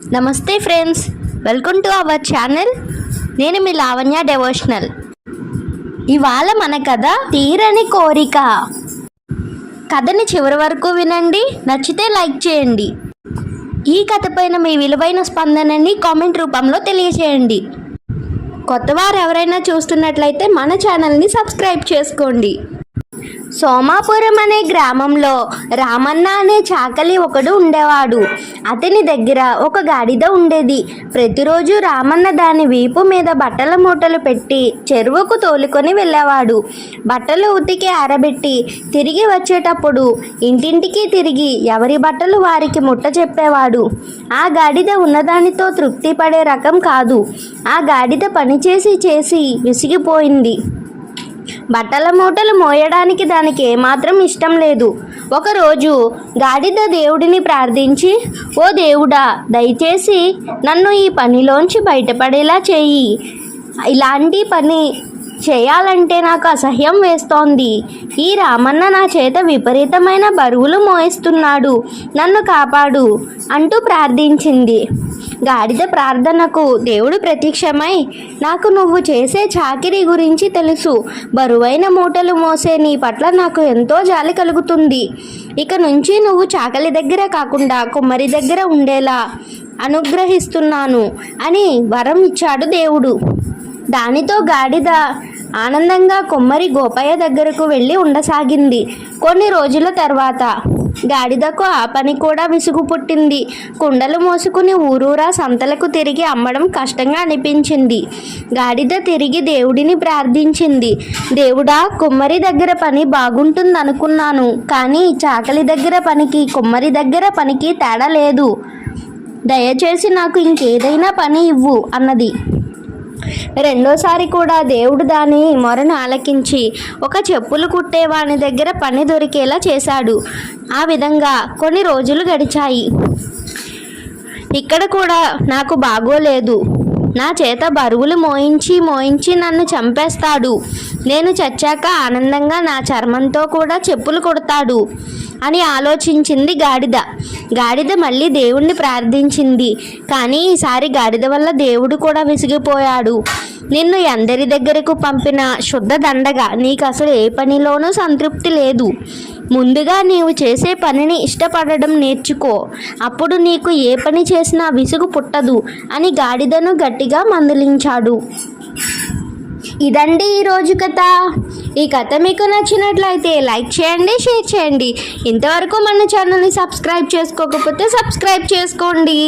నమస్తే friends welcome to our channel. నేను మీ లావణ్య డెవోషనల్. ఇవాళ మన కథ తీరని కోరిక. కథని చివరి వరకు వినండి నచ్చితే లైక్ చేయండి. ఈ కథ పైన మీ విలువైన స్పందనని కామెంట్ రూపంలో తెలియచేయండి. కొత్తవారు ఎవరైనా చూస్తున్నట్లయితే మన ఛానల్ని సబ్స్క్రైబ్ చేసుకోండి. సోమాపురం అనే గ్రామంలో రామన్న అనే చాకలి ఒకడు ఉండేవాడు. అతని దగ్గర ఒక గాడిద ఉండేది. ప్రతిరోజు రామన్న దాని వీపు మీద బట్టల మూటలు పెట్టి చెరువుకు తోలుకొని వెళ్ళేవాడు. బట్టలు ఉతికి ఆరబెట్టి తిరిగి వచ్చేటప్పుడు ఇంటింటికి తిరిగి ఎవరి బట్టలు వారికి ముట్ట చెప్పేవాడు. ఆ గాడిద ఉన్నదానితో తృప్తి పడే రకం కాదు. ఆ గాడిద పనిచేసి చేసి విసిగిపోయింది. బట్టల మూటలు మోయడానికి దానికి ఏమాత్రం ఇష్టం లేదు. ఒకరోజు గాడిద దేవుడిని ప్రార్థించి ఓ దేవుడా దయచేసి నన్ను ఈ పనిలోంచి బయటపడేలా చేయి. ఇలాంటి పని చేయాలంటే నాకు అసహ్యం వేస్తోంది. ఈ రామన్న నా చేత విపరీతమైన బరువులు మోయిస్తున్నాడు. నన్ను కాపాడు అంటూ ప్రార్థించింది. గాడిద ప్రార్థనకు దేవుడు ప్రత్యక్షమై నాకు నువ్వు చేసే చాకిరీ గురించి తెలుసు. బరువైన మూటలు మోసే నీ పట్ల నాకు ఎంతో జాలి కలుగుతుంది. ఇక నుంచి నువ్వు చాకలి దగ్గర కాకుండా కుమ్మరి దగ్గర ఉండేలా అనుగ్రహిస్తున్నాను అని వరం ఇచ్చాడు దేవుడు. దానితో గాడిద ఆనందంగా కొమ్మరి గోపయ్య దగ్గరకు వెళ్ళి ఉండసాగింది. కొన్ని రోజుల తర్వాత గాడిదకు ఆ పని కూడా విసుగు పుట్టింది కుండలు మోసుకుని ఊరూరా సంతలకు తిరిగి అమ్మడం కష్టంగా అనిపించింది. గాడిద తిరిగి దేవుడిని ప్రార్థించింది. దేవుడా కుమ్మరి దగ్గర పని బాగుంటుంది అనుకున్నాను కానీ చాకలి దగ్గర పనికి కుమ్మరి దగ్గర పనికి తేడా లేదు. దయచేసి నాకు ఇంకేదైనా పని ఇవ్వు అన్నది. రెండోసారి కూడా దేవుడు దాని మొరను ఆలకించి ఒక చెప్పులు కుట్టేవాని దగ్గర పని దొరికేలా చేశాడు. ఆ విధంగా కొన్ని రోజులు గడిచాయి. ఇక్కడ కూడా నాకు బాగోలేదు. నా చేత బరువులు మోయించి మోయించి నన్ను చంపేస్తాడు. నేను చచ్చాక ఆనందంగా నా చర్మంతో కూడా చెప్పులు కొడతాడు అని ఆలోచించింది గాడిద. గాడిద మళ్ళీ దేవుణ్ణి ప్రార్థించింది. కానీ ఈసారి గాడిద వల్ల దేవుడు కూడా విసిగిపోయాడు. నిన్ను ఎందరి దగ్గరకు పంపిన శుద్ధ దండగా నీకు అసలు ఏ పనిలోనూ సంతృప్తి లేదు. ముందుగా నీవు చేసే పనిని ఇష్టపడడం నేర్చుకో. అప్పుడు నీకు ఏ పని చేసినా విసుగు పుట్టదు అని గాడిదను గట్టిగా మందలించాడు. ఇదండి ఈరోజు కథ. ఈ కథ మీకు నచ్చినట్లయితే లైక్ చేయండి షేర్ చేయండి. ఇంతవరకు మన ఛానల్ని సబ్స్క్రైబ్ చేసుకోకపోతే సబ్స్క్రైబ్ చేసుకోండి.